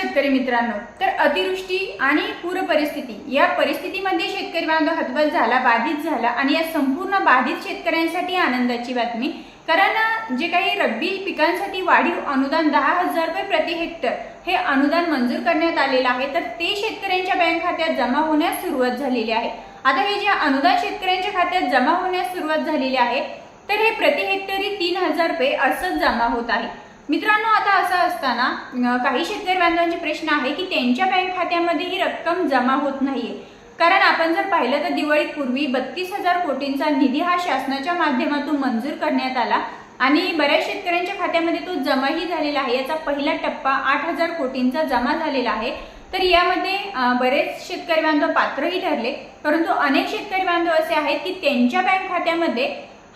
शेतकरी मित्रांनो तर अतिवृष्टी आणि पूर परिस्थिती या परिस्थितीमध्ये शेतकरी बांधव हतबल झाला बाधित झाला आणि या संपूर्ण बाधित शेतकऱ्यांसाठी आनंदाची बातमी. कारण जे काही रब्बी पिकांसाठी वाढीव अनुदान दहा हजार रुपये प्रति हेक्टर हे अनुदान मंजूर करण्यात आलेलं आहे तर ते शेतकऱ्यांच्या बँक खात्यात जमा होण्यास सुरुवात झालेली आहे. आता हे जे अनुदान शेतकऱ्यांच्या खात्यात जमा होण्यास सुरुवात झालेली आहे तर हे प्रति हेक्टरी तीन हजार रुपये असंच जमा होत आहे. मित्रांनो आता असं असताना काही शेतकरी बांधवांचे प्रश्न आहे की त्यांच्या बँक खात्यामध्ये ही रक्कम जमा होत नाहीये. कारण आपण जर पाहिलं तर दिवाळीपूर्वी बत्तीस हजार कोटींचा निधी हा शासनाच्या माध्यमातून मंजूर करण्यात आला आणि बऱ्याच शेतकऱ्यांच्या खात्यामध्ये तो जमाही झालेला आहे. याचा पहिला टप्पा आठ हजार कोटींचा जमा झालेला आहे. तर यामध्ये बरेच शेतकरी बांधव पात्रही ठरले. परंतु अनेक शेतकरी बांधव असे आहेत की त्यांच्या बँक खात्यामध्ये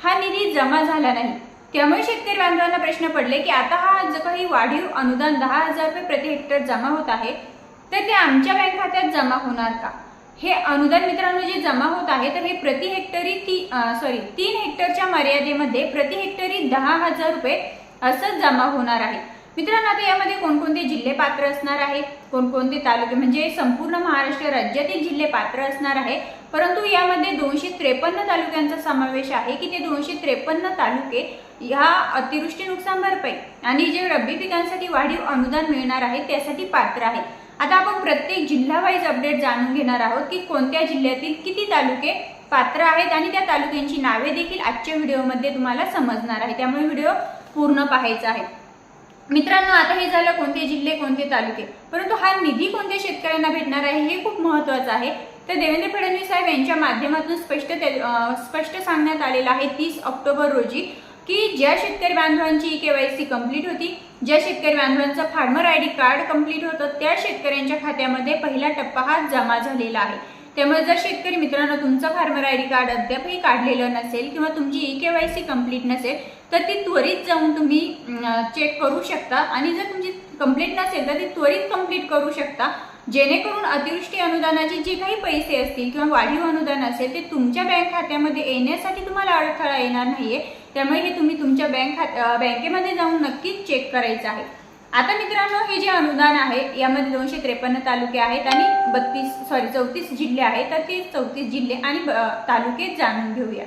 हा निधी जमा झाला नाही. त्यामुळे शेतकरी बांधवांना प्रश्न पडले की आता हा जो काही वाढीव अनुदान दहा हजार रुपये प्रति हेक्टर जमा होत आहे तर ते आमच्या बँक खात्यात जमा होणार का? हे अनुदान मित्रांनो जे जमा होत आहे तर हे प्रति हेक्टरी ती सॉरी तीन हेक्टरच्या मर्यादेमध्ये प्रति हेक्टरी दहा हजार रुपये असंच जमा होणार आहे. मित्रांनो आता यामध्ये कोणकोणते जिल्हे पात्र असणार आहे कोणकोणते तालुके म्हणजे संपूर्ण महाराष्ट्र राज्यातील जिल्हे पात्र असणार आहे. परंतु यामध्ये दोनशे त्रेपन्न तालुक्यांचा समावेश आहे की ते दोनशे त्रेपन्न तालुके ह्या अतिवृष्टी नुकसान भरपाई आणि जे रब्बी पिकांसाठी वाढीव अनुदान मिळणार आहे त्यासाठी पात्र आहे. आता आपण प्रत्येक जिल्हावाईज अपडेट जाणून घेणार आहोत की कोणत्या जिल्ह्यातील किती तालुके पात्र आहेत आणि त्या तालुक्यांची नावे देखील आजच्या व्हिडिओमध्ये तुम्हाला समजणार आहे. त्यामुळे व्हिडिओ पूर्ण पाहायचा आहे. मित्रांनो आता हे झालं कोणते जिल्हे कोणते तालुके? परंतु हा निधी कोणत्या शेतकऱ्यांना भेटणार आहे हे खूप महत्वाचं आहे. तर देवेंद्र फडणवीस साहेब यांच्या माध्यमातून स्पष्ट स्पष्ट सांगण्यात आलेलं आहे तीस ऑक्टोबर रोजी की ज्या शेतकरी बांधवांची के वाय सी कंप्लीट होती ज्या शेतकरी बांधवांचं farmer I D card complete होतं त्या शेतकऱ्यांच्या खात्यामध्ये पहिला टप्पा हा जमा झालेला आहे. त्यामुळे जर शेतकरी मित्रांनो तुमचं फार्मर आय डी कार्ड अद्यापही काढलेलं नसेल किंवा तुमची E K Y C complete नसेल तर ती त्वरित जाऊन तुम्ही चेक करू शकता. आणि जर तुमची कंप्लीट नसेल तर ती त्वरित कंप्लीट करू शकता. जेणेकरून अतिवृष्टी अनुदानाचे जे काही पैसे असतील किंवा वाढीव अनुदान असेल ते तुमच्या बँक खात्यामध्ये येण्यासाठी तुम्हाला अडथळा येणार नाहीये. त्यामुळे हे तुम्ही तुमच्या बँक खात बँकेमध्ये जाऊन नक्कीच चेक करायचं आहे. आता मित्रांनो हे जे अनुदान आहे यामध्ये दोनशे त्रेपन्न तालुके आहेत आणि बत्तीस सॉरी चौतीस जिल्हे आहेत. तर ते चौतीस जिल्हे आणि तालुके जाणून घेऊया.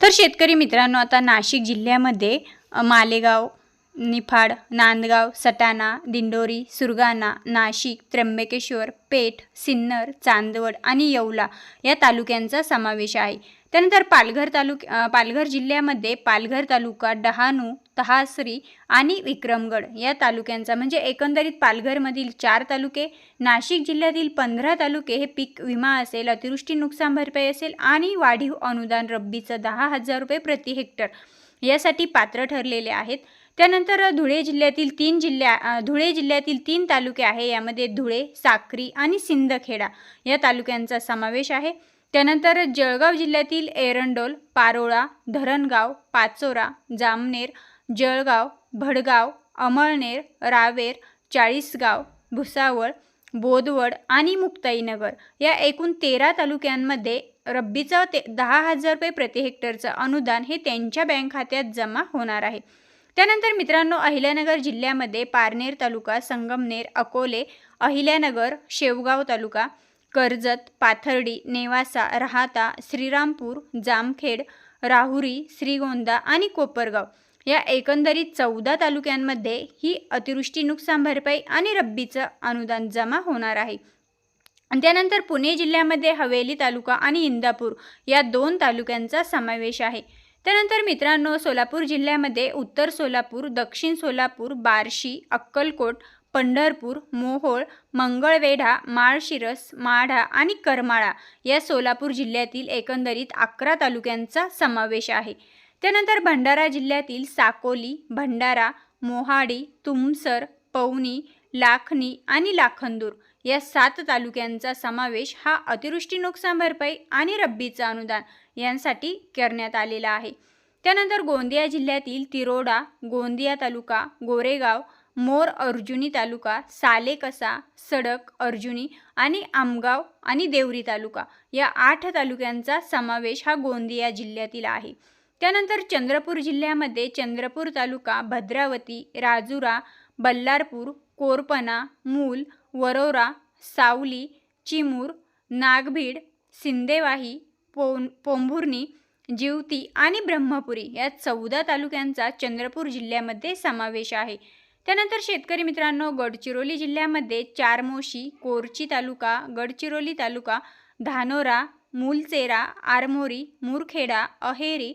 तर शेतकरी मित्रांनो आता नाशिक जिल्ह्यामध्ये मालेगाव निफाड नांदगाव सटाणा दिंडोरी सुरगाणा नाशिक त्र्यंबकेश्वर पेठ सिन्नर चांदवड आणि येवला या तालुक्यांचा समावेश आहे. त्यानंतर पालघर तालुक पालघर जिल्ह्यामध्ये पालघर तालुका डहाणू तहासरी आणि विक्रमगड या तालुक्यांचा म्हणजे एकंदरीत पालघरमधील चार तालुके नाशिक जिल्ह्यातील पंधरा तालुके हे पीक विमा असेल अतिवृष्टी नुकसान भरपाई असेल आणि वाढीव अनुदान रब्बीचं दहा हजार रुपये प्रति हेक्टर यासाठी पात्र ठरलेले आहेत. त्यानंतर धुळे जिल्ह्यातील तीन जिल्ह्या धुळे जिल्ह्यातील तीन तालुके आहे यामध्ये धुळे साक्री आणि सिंदखेडा या तालुक्यांचा समावेश आहे. त्यानंतर जळगाव जिल्ह्यातील एरंडोल पारोळा धरणगाव पाचोरा जामनेर जळगाव भडगाव अमळनेर रावेर चाळीसगाव भुसावळ बोदवड आणि मुक्ताईनगर या एकूण तेरा तालुक्यांमध्ये रब्बीचं ते दहा हजार रुपये प्रति हेक्टरचं अनुदान हे त्यांच्या बँक खात्यात जमा होणार आहे. त्यानंतर मित्रांनो अहिल्यानगर जिल्ह्यामध्ये पारनेर तालुका संगमनेर अकोले अहिल्यानगर शेवगाव तालुका कर्जत पाथर्डी नेवासा राहाता श्रीरामपूर जामखेड राहुरी श्रीगोंदा आणि कोपरगाव. या एकंदरीत चौदा तालुक्यांमध्ये ही अतिवृष्टी नुकसान भरपाई आणि रब्बीचं अनुदान जमा होणार आहे. त्यानंतर पुणे जिल्ह्यामध्ये हवेली तालुका आणि इंदापूर या दोन तालुक्यांचा समावेश आहे. त्यानंतर मित्रांनो सोलापूर जिल्ह्यामध्ये उत्तर सोलापूर दक्षिण सोलापूर बार्शी अक्कलकोट पंढरपूर मोहोळ मंगळवेढा माळशिरस माढा आणि करमाळा या सोलापूर जिल्ह्यातील एकंदरीत अकरा तालुक्यांचा समावेश आहे. त्यानंतर भंडारा जिल्ह्यातील साकोली भंडारा मोहाडी तुमसर पवनी लाखनी आणि लाखंदूर या सात तालुक्यांचा समावेश हा अतिवृष्टी नुकसान भरपाई आणि रब्बीचं अनुदान यांसाठी करण्यात आलेला आहे. त्यानंतर गोंदिया जिल्ह्यातील तिरोडा गोंदिया तालुका गोरेगाव मोर अर्जुनी तालुका सालेकसा सडक अर्जुनी आणि आमगाव आणि देवरी तालुका या आठ तालुक्यांचा समावेश हा गोंदिया जिल्ह्यातील आहे. त्यानंतर चंद्रपूर जिल्ह्यामध्ये चंद्रपूर तालुका भद्रावती राजुरा बल्लारपूर कोरपना मूल वरोरा सावली चिमूर नागभीड सिंदेवाही पोन पोंभुर्णी जिवती आणि ब्रह्मपुरी या चौदा तालुक्यांचा चंद्रपूर जिल्ह्यामध्ये समावेश आहे. त्यानंतर शेतकरी मित्रांनो गडचिरोली जिल्ह्यामध्ये चारमोशी कोरची तालुका गडचिरोली तालुका धानोरा मूलचेरा आरमोरी मुरखेडा अहेरी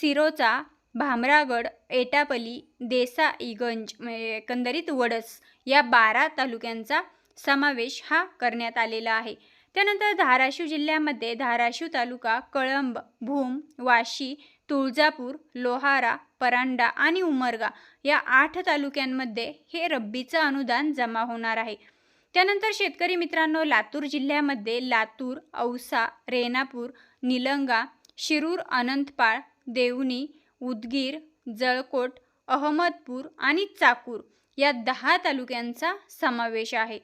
सिरोचा भामरागड एटापली देसाईगंज म्हणजे एकंदरीत वडस या बारा तालुक्यांचा समावेश हा करण्यात आलेला आहे. त्यानंतर धाराशिव जिल्ह्यामध्ये धाराशिव तालुका कळंब भूम वाशी तुळजापूर लोहारा परांडा आणि उमरगा या आठ तालुक्यांमध्ये हे रब्बीचं अनुदान जमा होणार आहे. त्यानंतर शेतकरी मित्रांनो लातूर जिल्ह्यामध्ये लातूर औसा रेणापूर निलंगा शिरूर अनंतपाळ देवणी उदगीर जळकोट अहमदपूर आणि चाकूर या दहा तालुक्यांचा समावेश आहे.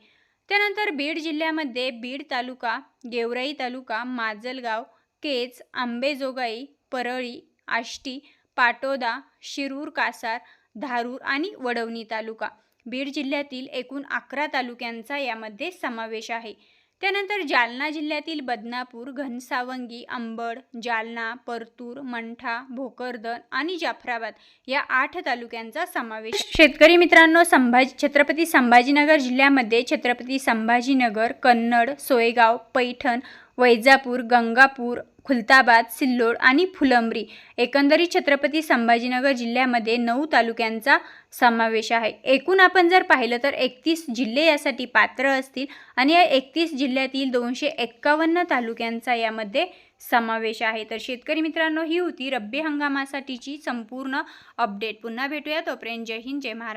त्यानंतर बीड जिल्ह्यामध्ये बीड तालुका गेवराई तालुका माजलगाव केज आंबेजोगाई परळी आष्टी पाटोदा शिरूर कासार धारूर आणि वडवणी तालुका. बीड जिल्ह्यातील एकूण अकरा तालुक्यांचा यामध्ये समावेश आहे. त्यानंतर जालना जिल्ह्यातील बदनापूर घनसावंगी अंबड जालना परतूर मंठा भोकरदन आणि जाफराबाद या आठ तालुक्यांचा समावेश शेतकरी मित्रांनो संभाजी छत्रपती संभाजीनगर जिल्ह्यामध्ये छत्रपती संभाजीनगर कन्नड सोयगाव पैठण वैजापूर गंगापूर खुलताबाद सिल्लोड आणि फुलंब्री. एकंदरीत छत्रपती संभाजीनगर जिल्ह्यामध्ये नऊ तालुक्यांचा समावेश आहे. एकूण आपण जर पाहिलं तर एकतीस जिल्हे यासाठी पात्र असतील आणि या एकतीस जिल्ह्यातील दोनशे एक्कावन्न तालुक्यांचा यामध्ये समावेश आहे. तर शेतकरी मित्रांनो ही होती रब्बी हंगामासाठीची संपूर्ण अपडेट. पुन्हा भेटूया. तोपर्यंत जय हिंद जय महाराष्ट्र.